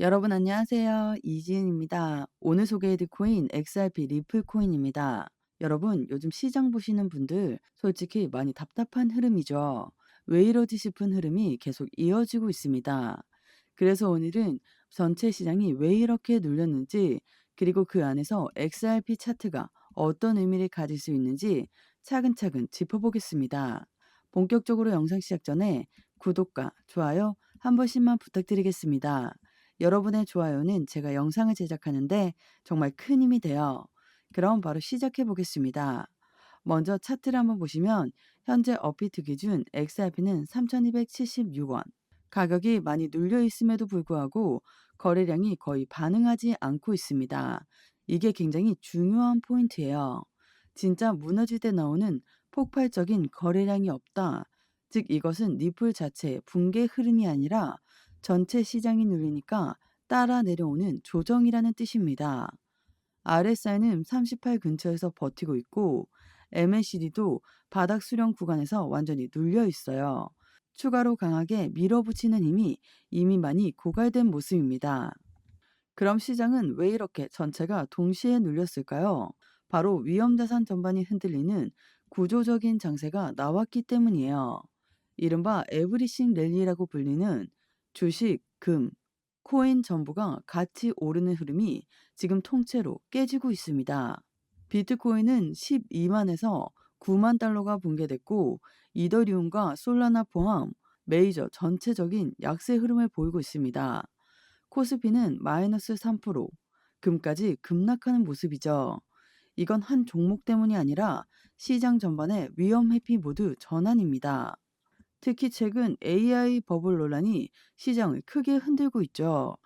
여러분 안녕하세요. 이지은입니다. 오늘 소개해드릴 코인 XRP 리플 코인입니다. 여러분 요즘 시장 보시는 분들 솔직히 많이 답답한 흐름이죠. 왜 이러지 싶은 흐름이 계속 이어지고 있습니다. 그래서 오늘은 전체 시장이 왜 이렇게 눌렸는지 그리고 그 안에서 XRP 차트가 어떤 의미를 가질 수 있는지 차근차근 짚어보겠습니다. 본격적으로 영상 시작 전에 구독과 좋아요 한 번씩만 부탁드리겠습니다. 여러분의 좋아요는 제가 영상을 제작하는데 정말 큰 힘이 돼요. 그럼 바로 시작해 보겠습니다. 먼저 차트를 한번 보시면 현재 업비트 기준 XRP는 3,276원. 가격이 많이 눌려 있음에도 불구하고 거래량이 거의 반응하지 않고 있습니다. 이게 굉장히 중요한 포인트예요. 진짜 무너질 때 나오는 폭발적인 거래량이 없다. 즉 이것은 리플 자체의 붕괴 흐름이 아니라 전체 시장이 눌리니까 따라 내려오는 조정이라는 뜻입니다. RSI는 38 근처에서 버티고 있고 MACD도 바닥 수렴 구간에서 완전히 눌려 있어요. 추가로 강하게 밀어붙이는 힘이 이미 많이 고갈된 모습입니다. 그럼 시장은 왜 이렇게 전체가 동시에 눌렸을까요? 바로 위험자산 전반이 흔들리는 구조적인 장세가 나왔기 때문이에요. 이른바 에브리싱 랠리라고 불리는 주식, 금, 코인 전부가 같이 오르는 흐름이 지금 통째로 깨지고 있습니다. 비트코인은 12만에서 9만 달러가 붕괴됐고 이더리움과 솔라나 포함 메이저 전체적인 약세 흐름을 보이고 있습니다. 코스피는 마이너스 3%, 금까지 급락하는 모습이죠. 이건 한 종목 때문이 아니라 시장 전반의 위험 회피 모두 전환입니다. 특히 최근 AI 버블 논란이 시장을 크게 흔들고 있죠.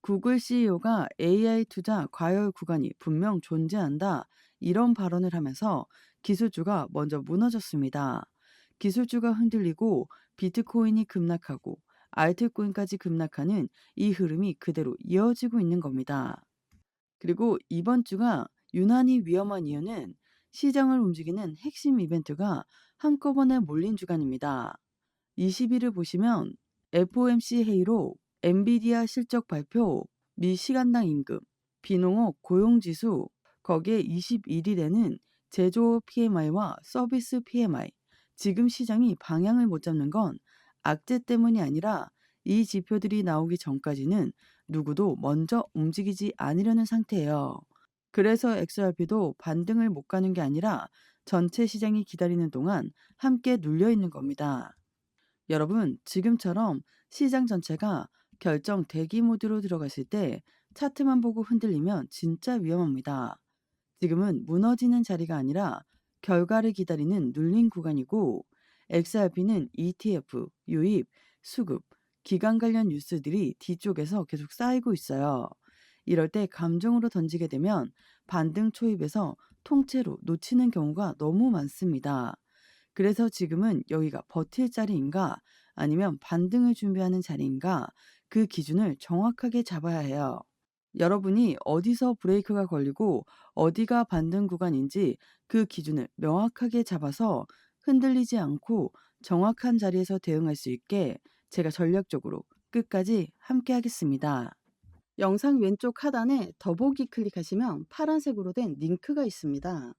구글 CEO가 AI 투자 과열 구간이 분명 존재한다. 이런 발언을 하면서 기술주가 먼저 무너졌습니다. 기술주가 흔들리고 비트코인이 급락하고 알트코인까지 급락하는 이 흐름이 그대로 이어지고 있는 겁니다. 그리고 이번 주가 유난히 위험한 이유는 시장을 움직이는 핵심 이벤트가 한꺼번에 몰린 주간입니다. 20일을 보시면 FOMC 회의로 엔비디아 실적 발표, 미 시간당 임금, 비농업 고용지수, 거기에 21일에는 제조업 PMI와 서비스 PMI, 지금 시장이 방향을 못 잡는 건 악재 때문이 아니라 이 지표들이 나오기 전까지는 누구도 먼저 움직이지 않으려는 상태예요. 그래서 XRP도 반등을 못 가는 게 아니라 전체 시장이 기다리는 동안 함께 눌려 있는 겁니다. 여러분, 지금처럼 시장 전체가 결정 대기 모드로 들어갔을 때 차트만 보고 흔들리면 진짜 위험합니다. 지금은 무너지는 자리가 아니라 결과를 기다리는 눌린 구간이고 XRP는 ETF, 유입, 수급, 기관 관련 뉴스들이 뒤쪽에서 계속 쌓이고 있어요. 이럴 때 감정으로 던지게 되면 반등 초입에서 통째로 놓치는 경우가 너무 많습니다. 그래서 지금은 여기가 버틸 자리인가 아니면 반등을 준비하는 자리인가 그 기준을 정확하게 잡아야 해요. 여러분이 어디서 브레이크가 걸리고 어디가 반등 구간인지 그 기준을 명확하게 잡아서 흔들리지 않고 정확한 자리에서 대응할 수 있게 제가 전략적으로 끝까지 함께 하겠습니다. 영상 왼쪽 하단에 더보기 클릭하시면 파란색으로 된 링크가 있습니다.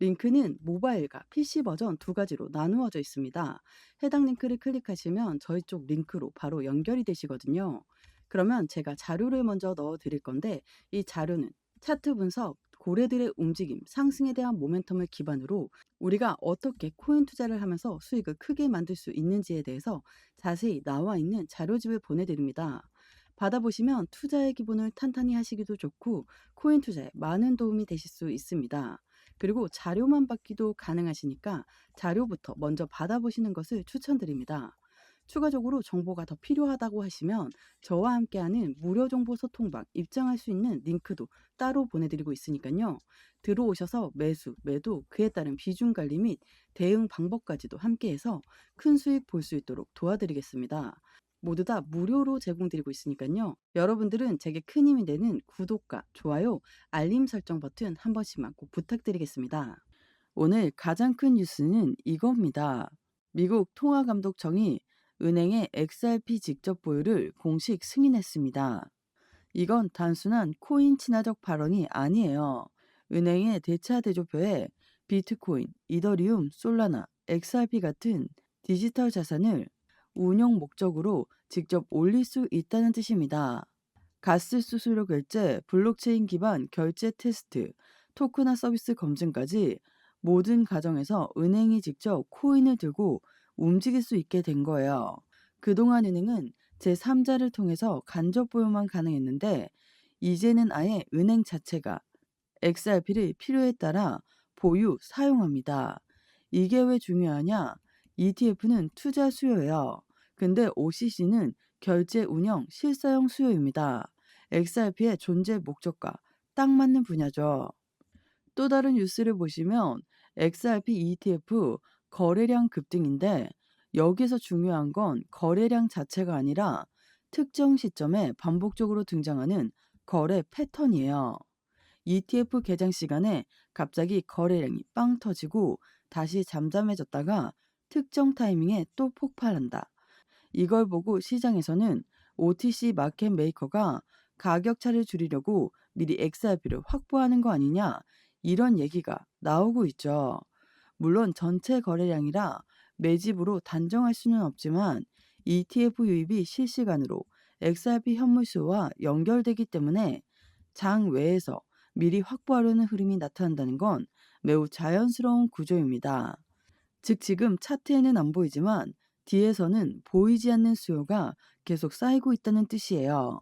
링크는 모바일과 PC 버전 두 가지로 나누어져 있습니다. 해당 링크를 클릭하시면 저희 쪽 링크로 바로 연결이 되시거든요. 그러면 제가 자료를 먼저 넣어 드릴 건데 이 자료는 차트 분석, 고래들의 움직임, 상승에 대한 모멘텀을 기반으로 우리가 어떻게 코인 투자를 하면서 수익을 크게 만들 수 있는지에 대해서 자세히 나와 있는 자료집을 보내드립니다. 받아보시면 투자의 기본을 탄탄히 하시기도 좋고 코인 투자에 많은 도움이 되실 수 있습니다. 그리고 자료만 받기도 가능하시니까 자료부터 먼저 받아보시는 것을 추천드립니다. 추가적으로 정보가 더 필요하다고 하시면 저와 함께하는 무료 정보 소통방 입장할 수 있는 링크도 따로 보내드리고 있으니까요. 들어오셔서 매수, 매도, 그에 따른 비중 관리 및 대응 방법까지도 함께해서 큰 수익 볼 수 있도록 도와드리겠습니다. 모두 다 무료로 제공드리고 있으니까요. 여러분들은 제게 큰 힘이 되는 구독과 좋아요, 알림 설정 버튼 한 번씩만 꼭 부탁드리겠습니다. 오늘 가장 큰 뉴스는 이겁니다. 미국 통화감독청이 은행의 XRP 직접 보유를 공식 승인했습니다. 이건 단순한 코인 친화적 발언이 아니에요. 은행의 대차 대조표에 비트코인, 이더리움, 솔라나, XRP 같은 디지털 자산을 운용 목적으로 직접 올릴 수 있다는 뜻입니다. 가스 수수료 결제, 블록체인 기반 결제 테스트, 토크나 서비스 검증까지 모든 과정에서 은행이 직접 코인을 들고 움직일 수 있게 된 거예요. 그동안 은행은 제3자를 통해서 간접 보유만 가능했는데 이제는 아예 은행 자체가 XRP를 필요에 따라 보유, 사용합니다. 이게 왜 중요하냐? ETF는 투자 수요예요. 근데 OCC는 결제 운영 실사용 수요입니다. XRP의 존재 목적과 딱 맞는 분야죠. 또 다른 뉴스를 보시면 XRP ETF 거래량 급등인데 여기서 중요한 건 거래량 자체가 아니라 특정 시점에 반복적으로 등장하는 거래 패턴이에요. ETF 개장 시간에 갑자기 거래량이 빵 터지고 다시 잠잠해졌다가 특정 타이밍에 또 폭발한다. 이걸 보고 시장에서는 OTC 마켓 메이커가 가격 차를 줄이려고 미리 XRP를 확보하는 거 아니냐 이런 얘기가 나오고 있죠. 물론 전체 거래량이라 매집으로 단정할 수는 없지만 ETF 유입이 실시간으로 XRP 현물수와 연결되기 때문에 장 외에서 미리 확보하려는 흐름이 나타난다는 건 매우 자연스러운 구조입니다. 즉 지금 차트에는 안 보이지만 뒤에서는 보이지 않는 수요가 계속 쌓이고 있다는 뜻이에요.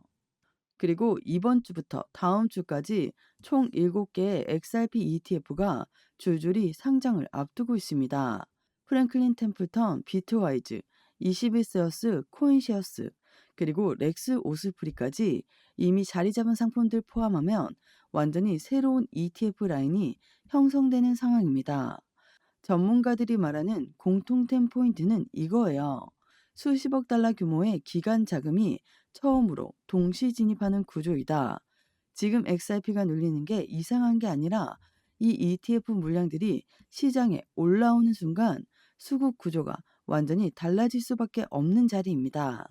그리고 이번 주부터 다음 주까지 총 7개의 XRP ETF가 줄줄이 상장을 앞두고 있습니다. 프랭클린 템플턴, 비트와이즈, 21세어스, 코인시어스, 그리고 렉스 오스프리까지 이미 자리 잡은 상품들 포함하면 완전히 새로운 ETF 라인이 형성되는 상황입니다. 전문가들이 말하는 공통된 포인트는 이거예요. 수십억 달러 규모의 기간 자금이 처음으로 동시 진입하는 구조이다. 지금 XRP가 눌리는 게 이상한 게 아니라 이 ETF 물량들이 시장에 올라오는 순간 수급 구조가 완전히 달라질 수밖에 없는 자리입니다.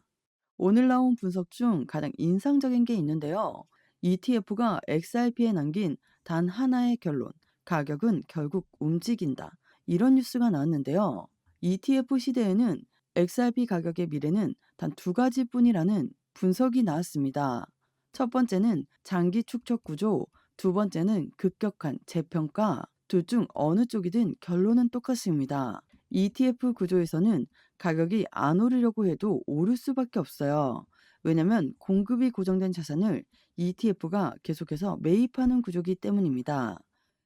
오늘 나온 분석 중 가장 인상적인 게 있는데요. ETF가 XRP에 남긴 단 하나의 결론, 가격은 결국 움직인다. 이런 뉴스가 나왔는데요. ETF 시대에는 XRP 가격의 미래는 단 두 가지뿐이라는 분석이 나왔습니다. 첫 번째는 장기 축적 구조, 두 번째는 급격한 재평가, 둘 중 어느 쪽이든 결론은 똑같습니다. ETF 구조에서는 가격이 안 오르려고 해도 오를 수밖에 없어요. 왜냐면 공급이 고정된 자산을 ETF가 계속해서 매입하는 구조기 때문입니다.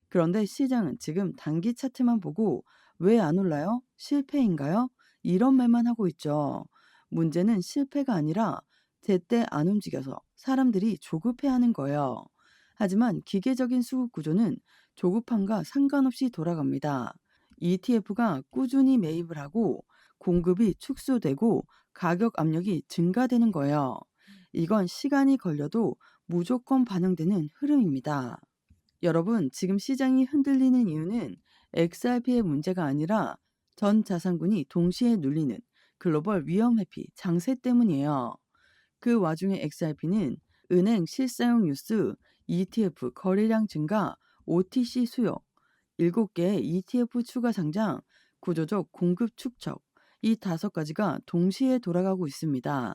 그런데 시장은 지금 단기 차트만 보고 왜 안 올라요? 실패인가요? 이런 말만 하고 있죠. 문제는 실패가 아니라 제때 안 움직여서 사람들이 조급해하는 거예요. 하지만 기계적인 수급 구조는 조급함과 상관없이 돌아갑니다. ETF가 꾸준히 매입을 하고 공급이 축소되고 가격 압력이 증가되는 거예요. 이건 시간이 걸려도 무조건 반영되는 흐름입니다. 여러분, 지금 시장이 흔들리는 이유는 XRP의 문제가 아니라 전 자산군이 동시에 눌리는 글로벌 위험 회피 장세 때문이에요. 그 와중에 XRP는 은행 실사용 뉴스, ETF 거래량 증가, OTC 수요, 7개의 ETF 추가 상장, 구조적 공급 축적, 이 다섯 가지가 동시에 돌아가고 있습니다.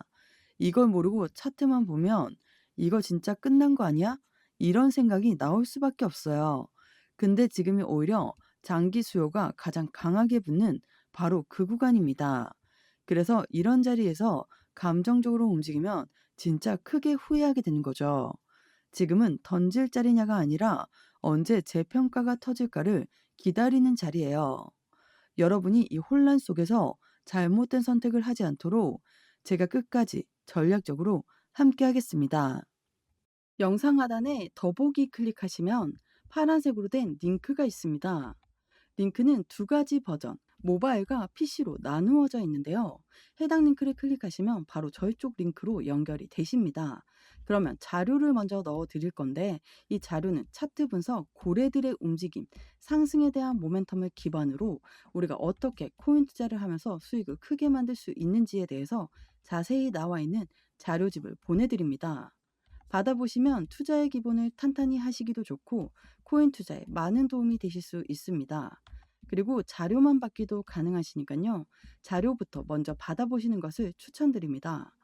이걸 모르고 차트만 보면 이거 진짜 끝난 거 아니야? 이런 생각이 나올 수밖에 없어요. 근데 지금이 오히려 장기 수요가 가장 강하게 붙는 바로 그 구간입니다. 그래서 이런 자리에서 감정적으로 움직이면 진짜 크게 후회하게 되는 거죠. 지금은 던질 자리냐가 아니라 언제 재평가가 터질까를 기다리는 자리예요. 여러분이 이 혼란 속에서 잘못된 선택을 하지 않도록 제가 끝까지 전략적으로 함께 하겠습니다. 영상 하단에 더보기 클릭하시면 파란색으로 된 링크가 있습니다. 링크는 두 가지 버전, 모바일과 PC로 나누어져 있는데요. 해당 링크를 클릭하시면 바로 저희 쪽 링크로 연결이 되십니다. 그러면 자료를 먼저 넣어 드릴 건데 이 자료는 차트 분석, 고래들의 움직임, 상승에 대한 모멘텀을 기반으로 우리가 어떻게 코인 투자를 하면서 수익을 크게 만들 수 있는지에 대해서 자세히 나와 있는 자료집을 보내드립니다. 받아보시면 투자의 기본을 탄탄히 하시기도 좋고 코인 투자에 많은 도움이 되실 수 있습니다. 그리고 자료만 받기도 가능하시니까요. 자료부터 먼저 받아보시는 것을 추천드립니다.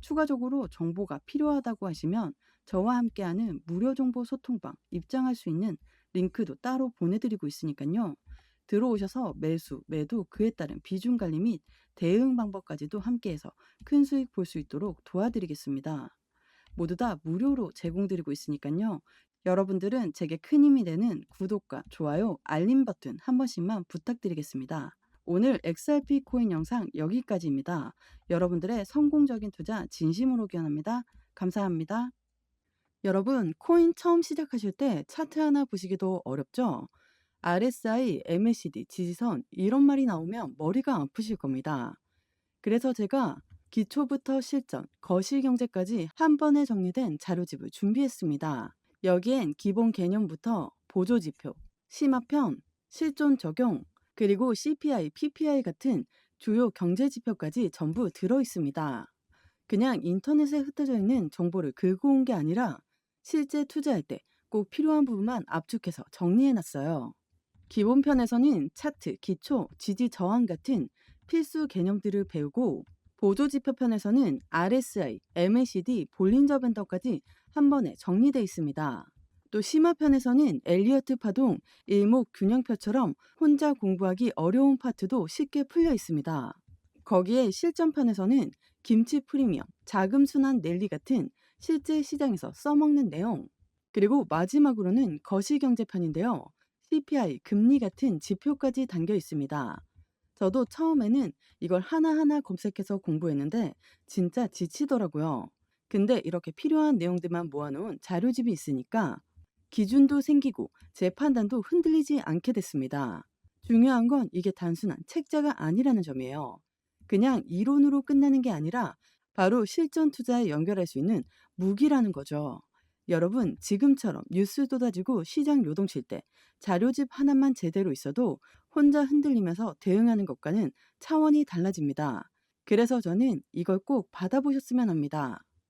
추가적으로 정보가 필요하다고 하시면 저와 함께하는 무료 정보 소통방 입장할 수 있는 링크도 따로 보내드리고 있으니까요. 들어오셔서 매수, 매도, 그에 따른 비중 관리 및 대응 방법까지도 함께해서 큰 수익 볼 수 있도록 도와드리겠습니다. 모두 다 무료로 제공드리고 있으니까요. 여러분들은 제게 큰 힘이 되는 구독과 좋아요, 알림 버튼 한 번씩만 부탁드리겠습니다. 오늘 XRP 코인 영상 여기까지입니다. 여러분들의 성공적인 투자 진심으로 기원합니다. 감사합니다. 여러분, 코인 처음 시작하실 때 차트 하나 보시기도 어렵죠? RSI, MACD, 지지선 이런 말이 나오면 머리가 아프실 겁니다. 그래서 제가 기초부터 실전, 거실 경제까지 한 번에 정리된 자료집을 준비했습니다. 여기엔 기본 개념부터 보조 지표, 심화편, 실존 적용, 그리고 CPI, PPI 같은 주요 경제 지표까지 전부 들어 있습니다. 그냥 인터넷에 흩어져 있는 정보를 긁어 온 게 아니라 실제 투자할 때 꼭 필요한 부분만 압축해서 정리해 놨어요. 기본편에서는 차트, 기초, 지지 저항 같은 필수 개념들을 배우고 보조지표편에서는 RSI, MACD, 볼린저 밴더까지 한 번에 정리되어 있습니다. 또 심화편에서는 엘리어트 파동, 일목 균형표처럼 혼자 공부하기 어려운 파트도 쉽게 풀려 있습니다. 거기에 실전편에서는 김치 프리미엄, 자금 순환 랠리 같은 실제 시장에서 써먹는 내용, 그리고 마지막으로는 거시경제편인데요. CPI, 금리 같은 지표까지 담겨 있습니다. 저도 처음에는 이걸 하나하나 검색해서 공부했는데 진짜 지치더라고요. 근데 이렇게 필요한 내용들만 모아놓은 자료집이 있으니까 기준도 생기고 제 판단도 흔들리지 않게 됐습니다. 중요한 건 이게 단순한 책자가 아니라는 점이에요. 그냥 이론으로 끝나는 게 아니라 바로 실전 투자에 연결할 수 있는 무기라는 거죠. 여러분, 지금처럼 뉴스 쏟아지고 시장 요동칠 때 자료집 하나만 제대로 있어도 혼자 흔들리면서 대응하는 것과는 차원이 달라집니다. 그래서 저는 이걸 꼭 받아보셨으면 합니다.